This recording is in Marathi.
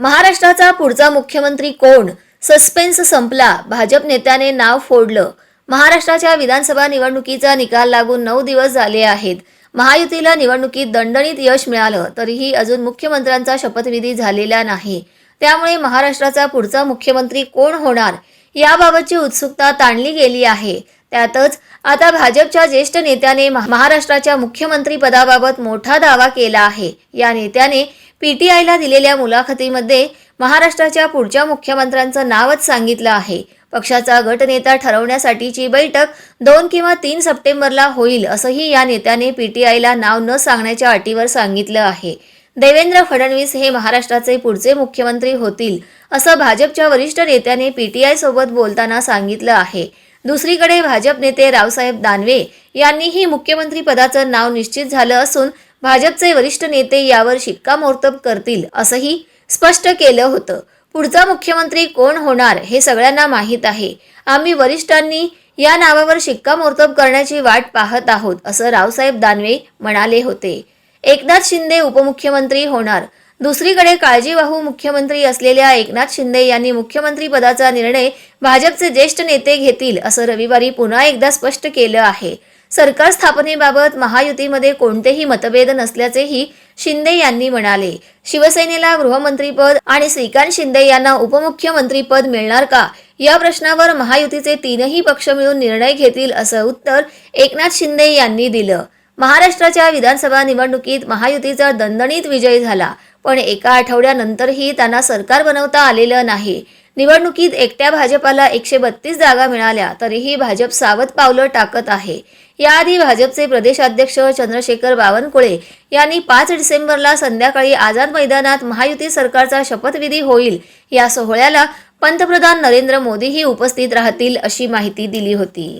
महाराष्ट्राचा पुढचा मुख्यमंत्री कोण? सस्पेन्स संपला. भाजप नेत्याने नाव फोडलं. महाराष्ट्राच्या विधानसभा निवडणुकीचा निकाल लागून नऊ दिवस झाले आहेत. महायुतीला निवडणुकीत दणदणीत यश मिळालं तरीही अजून मुख्यमंत्र्यांचा शपथविधी झालेला नाही. त्यामुळे महाराष्ट्राचा पुढचा मुख्यमंत्री कोण होणार? याबाबतची उत्सुकता ताणली गेली आहे. त्यातच आता भाजपच्या ज्येष्ठ नेत्याने महाराष्ट्राच्या मुख्यमंत्री पदाबाबत मोठा दावा केला आहे. या नेत्याने पीटीआयला दिलेल्या मुलाखतीमध्ये महाराष्ट्राच्या पुढच्या मुख्यमंत्र्यांचं नावच सांगितलं आहे. पक्षाचा गटनेता ठरवण्यासाठीची बैठक दोन किंवा तीन सप्टेंबरला होईल असंही या नेत्याने पीटीआयला नाव न सांगण्याच्या अटीवर सांगितलं आहे. देवेंद्र फडणवीस हे महाराष्ट्राचे पुढचे मुख्यमंत्री होतील असं भाजपच्या वरिष्ठ नेत्याने पीटीआय सोबत बोलताना सांगितलं आहे. दुसरीकडे भाजप नेते रावसाहेब दानवे यांनीही मुख्यमंत्री पदाचं नाव निश्चित झालं असून भाजपचे वरिष्ठ नेते यावर शिक्कामोर्तब करतील असंही स्पष्ट केलं होतं. पुढचा मुख्यमंत्री कोण होणार हे सगळ्यांना माहीत आहे. आम्ही वरिष्ठांनी या नावावर शिक्कामोर्तब करण्याची वाट पाहत आहोत असं रावसाहेब दानवे म्हणाले होते. एकनाथ शिंदे उपमुख्यमंत्री होणार. दुसरीकडे काळजीवाहू मुख्यमंत्री असलेल्या एकनाथ शिंदे यांनी मुख्यमंत्री पदाचा निर्णय भाजपचे ज्येष्ठ नेते घेतील असं रविवारी पुन्हा एकदा स्पष्ट केलं आहे. सरकार स्थापनेबाबत महायुतीमध्ये कोणतेही मतभेद नसल्याचेही शिंदे यांनी म्हणाले. शिवसेनेला गृहमंत्रीपद आणि श्रीकांत शिंदे यांना उपमुख्यमंत्रीपद मिळणार का? या प्रश्नावर महायुतीचे तीनही पक्ष मिळून निर्णय घेतील असं उत्तर एकनाथ शिंदे यांनी दिलं. महाराष्ट्राच्या विधानसभा निवडणुकीत महायुतीचा दणदणीत विजय झाला. पण एका आठवड्यानंतरही त्यांना सरकार बनवता आलेलं नाही. निवडणुकीत एकट्या भाजपाला एकशे बत्तीस जागा मिळाल्या तरीही भाजप सावध पावलं टाकत आहे. याआधी भाजपचे प्रदेशाध्यक्ष चंद्रशेखर बावनकुळे यांनी पाच डिसेंबरला संध्याकाळी आझाद मैदानात महायुती सरकारचा शपथविधी होईल या सोहळ्याला पंतप्रधान नरेंद्र मोदीही उपस्थित राहतील अशी माहिती दिली होती.